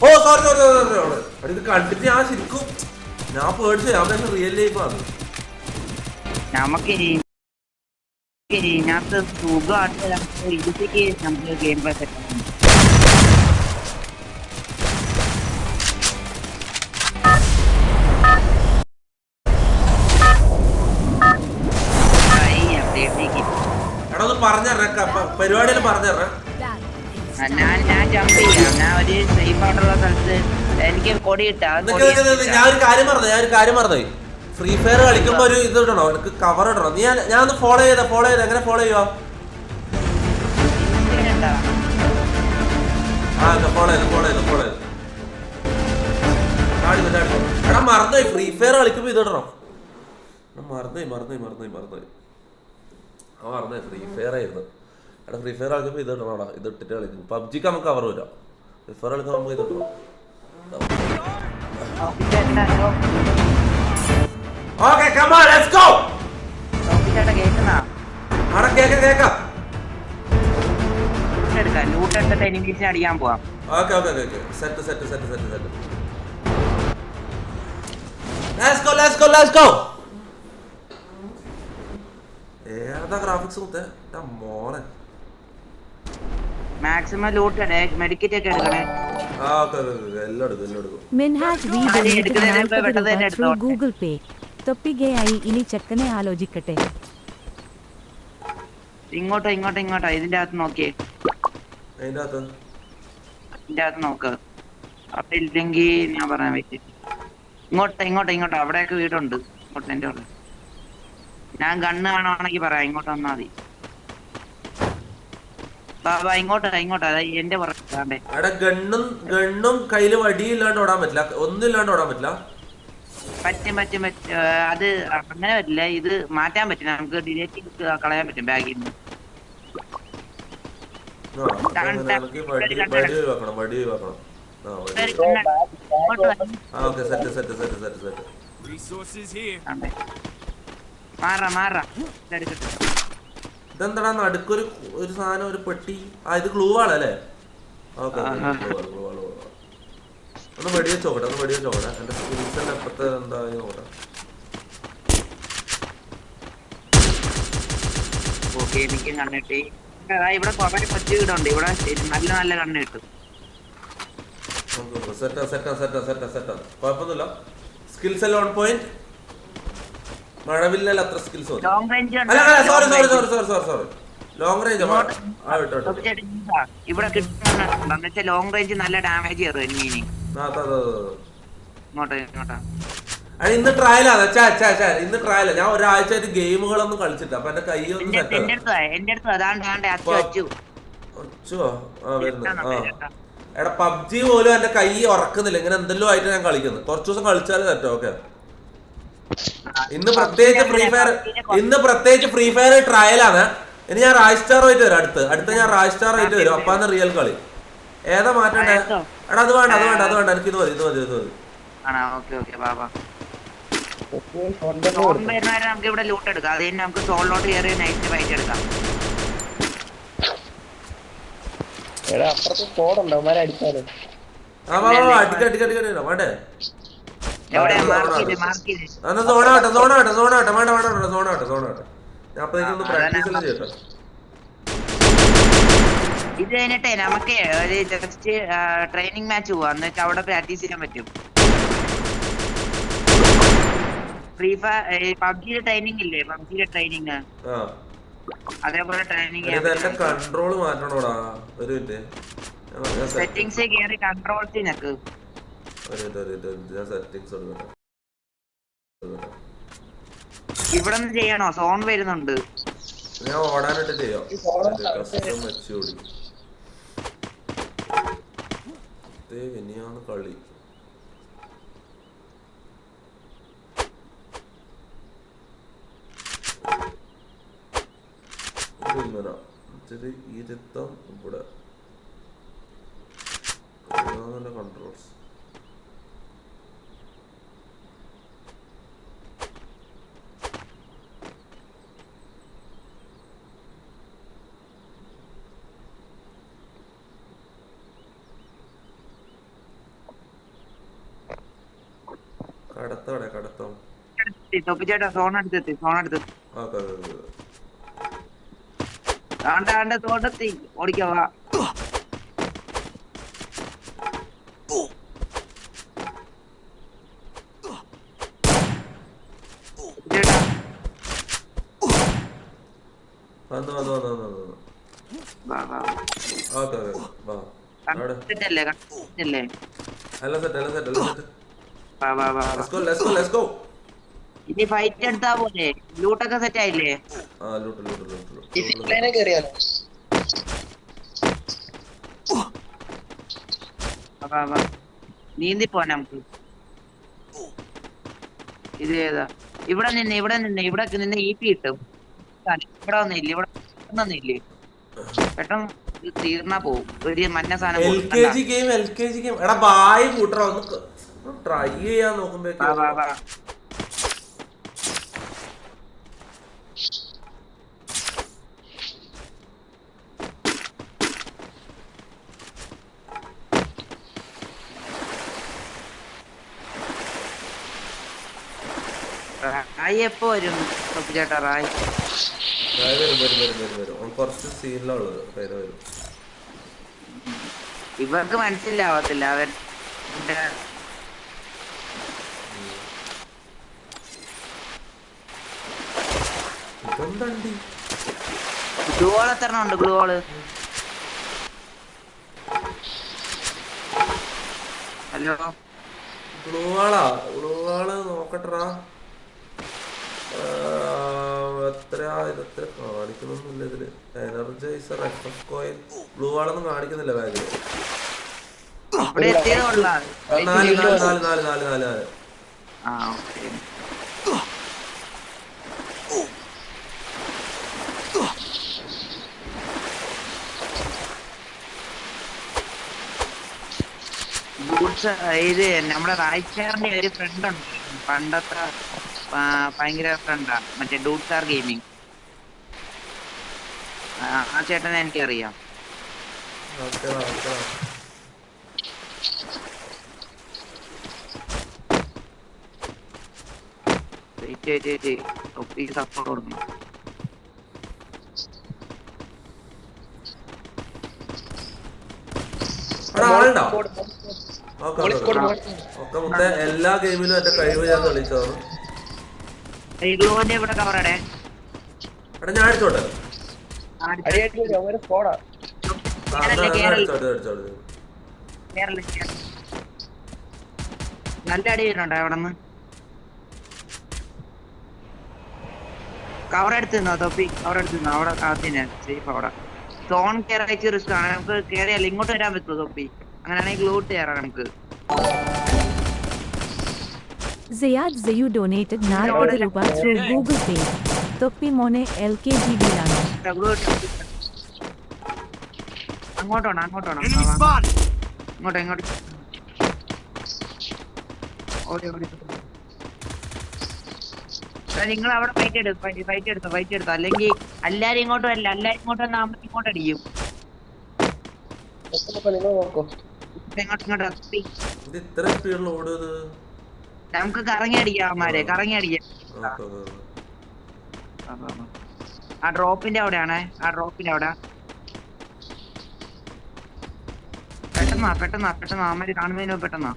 ഓ sorry sorry sorry sorry ഇത് കണ്ടിട്ട് ഞാൻ ശരിക്കും ഞാൻ പേടിച്ചു ഞാൻ പക്ഷേ റിയൽ ലൈഫാണ് നമുക്ക് ഇനി ഇതിനകത്ത് സുഖമായിട്ട് നമുക്ക് നമുക്ക് ഗെയിം പാസ് എടുക്കാം അപ്ഡേറ്റിലേക്ക് എടാ ഒന്ന് പറഞ്ഞറ പരിപാടിയിൽ പറഞ്ഞറ ആ, ഞാൻ ഞാൻ ജമ്പ് ചെയ്യാം. ഞാൻ ഒരു സേഫ് ആയിട്ടുള്ള സ്ഥലത്ത് എനിക്ക് കൊടി കിട്ടാം നിക്ക് നിക്ക് നിക്ക് ഞാൻ ഒരു കാര്യം ഞാൻ ഒരു കാര്യം ഫ്രീ ഫയർ കളിക്കുമ്പോ ഒരു ഇത് ഇടണോ? എനിക്ക് കവർ ഇടണോ? നീ ഞാൻ- ഞാൻ ഒന്ന് ഫോളോ ചെയ്ത ഫോളോ ചെയ്ത. എങ്ങനെ ഫോളോ ചെയ്യുക ആ ഫോളോ ചെയ്ത് ഫോളോ ചെയ്ത് ഫോളോ ചെയ്ത്. ചാടി പോ, എടാ മറന്നുപോയി. ഫ്രീ ഫയർ കളിക്കുമ്പോ ഇത് ഇടണോ? മറന്നുപോയി മറന്നുപോയി മറന്നുപോയി മറന്നുപോയി. ആ മറന്നുപോയി. ഫ്രീ ഫയർ ആയിരുന്നു. എടാ ഫ്രീ ഫയർ കളിക്കുമ്പോൾ ഇത് ഇടണോടാ ഇത് ഇട്ടിട്ട് കളിക്കും. പബ്ജിക്ക് നമുക്ക് കവർ വരാം ഫ്രീ ഫയർ കളിക്കുമ്പോൾ നമുക്ക് ഇത് ഇടണം. ഓക്കെ കമാ ലെറ്റ്സ് ഗോ കേൾക്കുന്ന അവിടെ കേക്കാം കേക്കാം. എടുക്കാം ലൂട്ട് എടുത്തിട്ട് എനിമീസിനെ അടിക്കാൻ പോവാം. Okay okay okay set set set set set let's go let's go let's go ഏതാ ഗ്രാഫിക്സ് മുത്തേ? മോനെ. മാക്സിമം ലൂട്ട് മെഡിക്കറ്റ് ഒക്കെ എടുക്കണേ. മിൻഹാജ് നാൽപ്പത് രൂപ ത്രൂ ഗൂഗിൾ പേ തൊപ്പികയായി ഇനി ചെക്കനെ ആലോചിക്കട്ടെ. ഇങ്ങോട്ടോ ഇങ്ങോട്ടോ ഇങ്ങോട്ടോ. ഇതിന്റെ അകത്ത് നോക്കിയേ. ഇതിന്റെ അകത്ത്? നോക്ക്. അവിടെ ഇല്ലെങ്കിൽ ഞാൻ പറയാൻ പറ്റും ഇങ്ങോട്ടോ ഇങ്ങോട്ടോ ഇങ്ങോട്ടോ. അവിടെയൊക്കെ വീടുണ്ട്. ഇങ്ങോട്ട് എന്റെ അവിടെ. ഞാൻ കണ്ണ് കാണുവാണെങ്കിൽ പറയാം. ഇങ്ങോട്ട് വന്നാൽ മതി. പുറത്താണ്ടേ ഗണ്ണും ഗണ്ണും കയ്യിൽ വടിയില്ലാണ്ട് ഓടാൻ പറ്റില്ല. ഒന്നും ഇല്ലാണ്ട് ഓടാൻ പറ്റില്ല. പറ്റും പറ്റും പറ്റും. അത് അങ്ങനെ പറ്റില്ല. ഇത് മാറ്റാൻ പറ്റില്ല. നമുക്ക് ഡിലേറ്റ് കളയാൻ പറ്റും ബാഗിൽ നിന്ന്. മാറാ മാറാ. ഇതെടുക്കട്ടെ ഇതെന്താടാ നടുക്കൊരു ഒരു സാധനം ഒരു പെട്ടി? ആ ഇത് ഗ്ലൂ ആണല്ലേ ഓക്കെ ആഹാ. ഒന്ന് വെടി വെച്ചോട്ടെ ഒന്ന് വെടി വെച്ചോട്ടെ എന്റെ സ്കിൽസിന്റെ എപ്പത്തെ എന്താ നോക്കട്ടെ. ഓക്കെ എനിക്ക് കണ്ണിട്ടി ഇവിടെ കുറെ കൊച്ചു വീടുണ്ട്. ഇവിടെ ശരി- നല്ല നല്ല കണ്ണ് കിട്ടും. സെറ്റാ സെറ്റാ സെറ്റാ സെറ്റാ സെറ്റാ കുഴപ്പമൊന്നുമില്ല. സ്കിൽസ് എല്ലാം ഓൺ പോയിന്റ് മഴവില്ലല്ല അത്ര skills sorry sorry sorry sorry sorry sorry long range ആ വിട്ടോ ഇവിടെ കിട്ടുന്ന ലോങ് റേഞ്ച് നല്ല ഡാമേജ് കയറും എനിമീന് ഇങ്ങോട്ടോ ഇങ്ങോട്ടോ ഇന്ന് ട്രയലാണ് ഇന്ന് ട്രയല ഞാൻ ഒരാഴ്ച ഗെയിമുകളൊന്നും കളിച്ചിട്ട് അപ്പൊ എന്റെ കൈ ഒന്ന് എടാ പബ്ജി പോലും എന്റെ കൈ ഉറക്കുന്നില്ല. ഇങ്ങനെ എന്തെല്ലോ ആയിട്ട് ഞാൻ കളിക്കുന്നത്. കുറച്ചു ദിവസം കളിച്ചാലും തെറ്റോ ഓക്കെ. ഇന്ന് പ്രത്യേകിച്ച് ഫ്രീ ഫയർ ഇന്ന് പ്രത്യേകിച്ച് ഫ്രീ ഫയർ ട്രയലാണ് ഇനി ഞാൻ റായ് സ്റ്റാർ ആയിട്ട് വരും അടുത്ത്. അടുത്ത ഞാൻ റായ് സ്റ്റാർ ആയിട്ട് വരും. അപ്പാന്ന് റിയൽ കളി. ഏതാ മാറ്റണ്ടേ എടാ അത് വേണ്ട അത് വേണ്ട അത് വേണ്ട. എനിക്ക് ഇത് മതി ഇത് മതി ഇത് മതി. ആണോ? നമുക്ക് ഇവിടെ ലൂട്ട് എടുക്കാം. അത് കഴിഞ്ഞ് നമുക്ക് സോളിലോട്ട് കയറി നൈറ്റ് ഫൈറ്റ് എടുക്കാം. എടാ അപ്പുറത്ത് സ്കോഡുണ്ടോ അവന്മാരെ അടിച്ചാൽ. ആ വാ വാ, അടിക്ക അടിക്ക അടിക്ക. വേണ്ടേ എന്നാ സോണാട്ടെ സോണാട്ടെ സോണാട്ടെ വേണ്ട വേണ്ട വേണ്ട സോണാട്ടെ സോണാട്ടെ ഞാൻ അപ്പോഴേക്കും ഒന്ന് പ്രാക്ടീസ് ചെയ്യട്ടെ ഇത് കഴിഞ്ഞിട്ടേ നമുക്ക് ഒരു ജസ്റ്റ് ട്രെയിനിങ് മാച്ച് പോവാം. എന്നിട്ട് അവിടെ പ്രാക്ടീസ് ചെയ്യാൻ പറ്റും. ഫ്രീ ഫയർ പബ്ജിയുടെ ട്രെയിനിങ് ഇല്ലേ? പബ്ജിയുടെ ട്രെയിനിങ് അതേപോലെ ട്രെയിനിങ് കൺട്രോൾ മാറ്റണോടാ ഒരു സെറ്റിംഗ്സ് കയറി കൺട്രോൾസിനൊക്കെ ഒരു മിനിറ്റ് ഒരു മിനിറ്റ് ഞാൻ സെറ്റിങ്സ് കൊടുക്കട്ടെ കൊടുക്കട്ടെ. ഇവിടെ നിന്ന് ചെയ്യണോ? സോൺ വരുന്നുണ്ട്. ഞാൻ ഓടാനായിട്ട് ചെയ്യാം. കസ്റ്റം വെച്ച് ഇനിയാണ് കളി. ഇങ്ങനെ. ഇരുത്തം ഇവിടെ. കൺട്രോൾസ് അടുത്തോടെ കടത്തോ തൊപ്പിച്ചേട്ടാ സോൺ എടുത്തെത്തി സോൺ എടുത്തെത്തി ആണ്ട ആണ്ട തോട്ടത്തി ഓടിക്കവാ എല്ലാം സെറ്റ് അല്ല സെറ്റ് അല്ല set. Let's go let's go let's go ഇനി ഫൈറ്റ് എടുത്താ പോലെ ലൂട്ടൊക്കെ സെറ്റ് ആയില്ലേ? ആ ലൂട്ട് ലൂട്ട് ലൂട്ട് ലൂട്ട് ഡിസിപ്ലിനെ കയറിയാലോ വാ, വാ, വാ. നീന്തി പോവാൻ നമുക്ക്. ഇത് ഏതാ? ഇവിടെ നിന്ന് ഇവിടെ നിന്ന് ഇവിടെ നിന്ന് ഈ പി കിട്ടും. ഇവിടെ ഒന്നില്ല ഇവിടെ ഒന്നില്ലേ പെട്ടെന്ന് തീർന്നാ പോവും. ഒരു മഞ്ഞ സാധനം L K G game L K G game എടാ ബായ് കൂട്ടറ ഒന്ന് ട്രൈ ചെയ്യാൻ നോക്കുമ്പോഴേക്കും. റായി എപ്പോ വരും? ചേട്ടാ റായി. ബായ് വരും വരും വരും വരും വരും. ഓൻ കുറച്ച് സീനിലുള്ളത് പേര് വരും. ഇവർക്ക് മനസ്സിലാവത്തില്ല. അവൻ ഇതെന്തണ്ടി ഗ്ലൂവോൾ എത്ര ഉണ്ട് ഗ്ലൂവോൾ ഹലോ ഗ്ലൂവാൾ നോക്കട്ടെടാ ആ, എത്രയാ ഇത് എത്ര കാണിക്കുന്നൊന്നുമില്ല ഇതിൽ. Energizer F F coil blue വാളൊന്നും കാണിക്കുന്നില്ല നാല് നാല് നാല് നാല് നാല് നാല് നാല്. ആ ഓക്കെ. ഗുഡ്സ് ഇത് നമ്മുടെ റായ്ചാറിന്റെ ഒരു ഫ്രണ്ട് ഉണ്ട്. പണ്ടത്തെ ഭയങ്കര ഫ്രണ്ടാ മറ്റേ ഡൂട്ട്സാർ ഗെയിമിങ് ആ ചേട്ടനെ എനിക്കറിയാം. സപ്പോർട്ട് കൊടുക്കണം അവിടെ ആളുണ്ടോ? ഒക്കെ എല്ലാ ഗെയിമിലും എന്റെ കഴിവ് ഞാൻ തെളിയിച്ചതാണ് എടാ ഞാൻ അടിച്ചോട്ടെ? നല്ല അടി വരുന്നുണ്ടോ അവിടെ നിന്ന് കവർ എടുത്ത് നിന്നോ തൊപ്പി? കവർ എടുത്ത് നിന്നോ അവിടെ കാത്തിന് സേഫ് അവിടെ. സോൺ കയറി റിസ്ക് ആണ്. നമുക്ക് കയറിയല്ല ഇങ്ങോട്ട് വരാൻ പറ്റുമോ തൊപ്പി? അങ്ങനെയാണെങ്കിൽ ഗ്ലൂട്ട് കയറാം നമുക്ക്. സിയാദ് സിയു donated 40 രൂപ ത്രൂ ഗൂഗിൾ പേ തൊപ്പി മോനെ എൽ കെ ജി ബിയിലാണ് അങ്ങോട്ടാണ് അങ്ങോട്ടാണ്. ഇങ്ങോട്ടോ ഇങ്ങോട്ട്. നിങ്ങൾ അവിടെ ഫൈറ്റ് എടുത്തു ഫൈറ്റ് എടുത്തു ഫൈറ്റ് എടുത്തു. അല്ലെങ്കിൽ എല്ലാരും ഇങ്ങോട്ടും അല്ല എല്ലാരും ഇങ്ങോട്ട് വന്നാൽ ഇങ്ങോട്ട് അടിക്കും. ഇത് ഇത്ര സ്പീഡിൽ ഓടുന്നത് നമുക്ക് കറങ്ങി അടിക്കാം അവന്മാരെ കറങ്ങി അടിക്കാം ആ, ഡ്രോപ്പിന്റെ അവിടെയാണ് ആ ഡ്രോപ്പിന്റെ അവിടെ. പെട്ടെന്നാ പെട്ടെന്നാ പെട്ടെന്നാ അവന്മാര് കാണുന്നതിന് പെട്ടെന്നാ.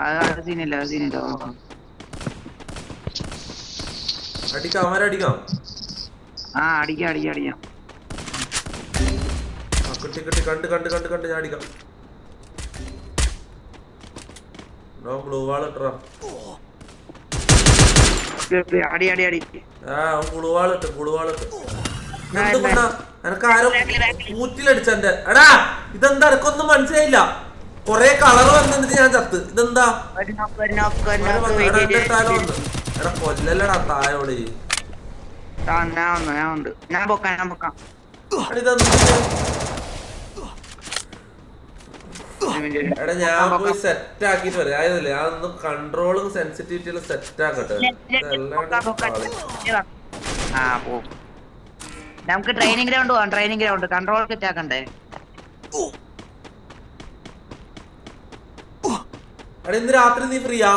അത് സീനില്ല അത് സീനില്ല. അടിക്കാം അവരടിക്കാം ആ അടിക്കാം അടിക്കാം അടിക്കാം. കിട്ടി കിട്ടി കണ്ട് കണ്ട് കണ്ട് കണ്ട് ഞാൻ അടിക്കാം. നോ ബ്ലൂ വാൾ ഇട്ടറാ അടി അടി അടി. ആ അവൻ കുളുവാൾ ഇട്ട് കുളുവാൾ ഇട്ട്. എന്ത് കൊണ്ടാ? എനക്ക് ആരോ കൂറ്റിലടിച്ചെന്റെ എടാ ഇതെന്താ? എനക്കൊന്നും മനസ്സിലായില്ല. കൊറേ കളർ വന്നിട്ട് ഞാൻ ചത്ത്. ഇതെന്താ? എടാ, വന്ന്. കൊല്ലല്ലടാ തായോളി. ഞാൻ പൊക്കാം പൊക്കാം. ഇതെന്ത്. എടാ ഞാൻ പോയി സെറ്റ് ആക്കിട്ട് വരാം ആയതല്ലേ അതൊന്നും കൺട്രോളും സെൻസിറ്റിവിറ്റിയിലും സെറ്റ് ആക്കട്ടെ നമുക്ക് ട്രെയിനിങ് ഗ്രൗണ്ട് പോവാം ട്രെയിനിങ് ഗ്രൗണ്ട് കൺട്രോൾ സെറ്റ് ആക്കണ്ടേ? എടാ ഇന്ന് രാത്രി നീ ഫ്രീയാ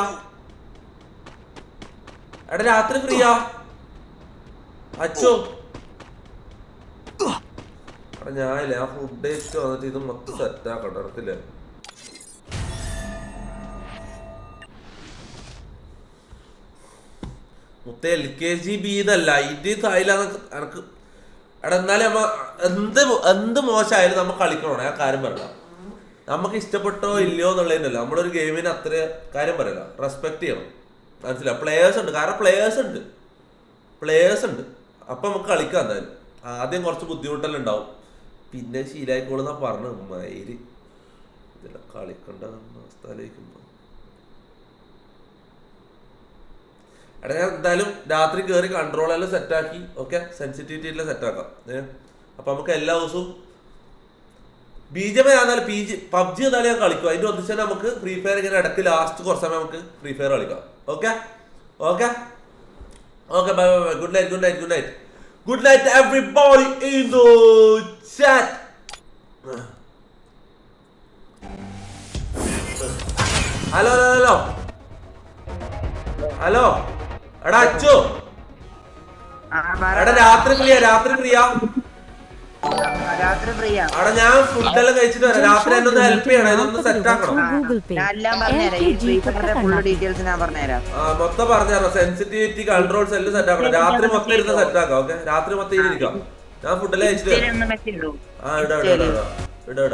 എടാ രാത്രി ഫ്രീയാ അച്ചോ. എടാ ഞാനില്ലേ ആ ഫുഡ് ഏറ്റവും വന്നിട്ട് ഇത് മൊത്തം സെറ്റ് ആക്കട്ടെ ഇടത്തില്ലേ മുത്ത എൽ കെ ജി ബി ഇതല്ല. ഇത് തായില്ല എനക്ക് എടാ എന്നാലും നമ്മ എന്ത് എന്ത് മോശമായാലും നമ്മൾ കളിക്കണോ ആ കാര്യം പറയല നമുക്ക് ഇഷ്ടപ്പെട്ടോ ഇല്ലയോ എന്നുള്ളതിനല്ല. നമ്മളൊരു ഗെയിമിന് അത്ര കാര്യം പറയല റെസ്പെക്ട് ചെയ്യണം. മനസ്സിലായി? പ്ലേയേഴ്സ് ഉണ്ട്. കാരണം പ്ലേയേഴ്സ് ഉണ്ട്. പ്ലേയേഴ്സ് ഉണ്ട്. അപ്പൊ നമുക്ക് കളിക്കാം എന്തായാലും. ആദ്യം കുറച്ച് ബുദ്ധിമുട്ടെല്ലാം ഉണ്ടാവും. പിന്നെ ശീലായിക്കോളെന്നാ പറഞ്ഞു മയിര് ഇതെല്ലാം കളിക്കണ്ട അവസ്ഥയിലേക്കുമ്പോ എടാ ഞാൻ എന്തായാലും രാത്രി കയറി കൺട്രോൾ എല്ലാം സെറ്റാക്കി ഓക്കെ സെൻസിറ്റിവിറ്റി എല്ലാം സെറ്റാക്കാം അപ്പൊ നമുക്ക് എല്ലാ ദിവസവും ബി ജെ പി ആണെന്നാലും പി ജി പബ്ജി എന്നാലും ഞാൻ കളിക്കും. അതിന്റെ ഒന്നിച്ച് നമുക്ക് ഫ്രീ ഫയർ ഇങ്ങനെ ഇടയ്ക്ക് ലാസ്റ്റ് കുറച്ച് സമയം നമുക്ക് ഫ്രീ ഫയർ കളിക്കാം. Okay okay okay bye bye bye good night good night good night good night everybody in chat hello hello hello hello എടാ അച്ചു. എടാ രാത്രി ഫ്രീയാ രാത്രി ഫ്രീയാ? ഫ്രീയാ. എടാ ഞാൻ ഫുഡെല്ലാം കഴിച്ചിട്ട് വരാം. രാത്രി എന്നെ ഒന്ന് ഹെൽപ്പ് ചെയ്യണം ഇതൊന്ന് സെറ്റ് ആക്കണം. എല്ലാം മൊത്തം പറഞ്ഞാറോ സെൻസിറ്റിവിറ്റി കൺട്രോൾസ് എല്ലാം സെറ്റ് ആക്കണം. രാത്രി മൊത്തം ഇരുന്ന് സെറ്റ് ആക്കാം ഓക്കെ രാത്രി മൊത്തം ഇരുന്നിരിക്കാം ഞാൻ കഴിച്ചിട്ട് ഒന്ന് മെസ്സി ഇടൂ. ആ ഇടാ ഇടാ. ഇടാ ഇടാ.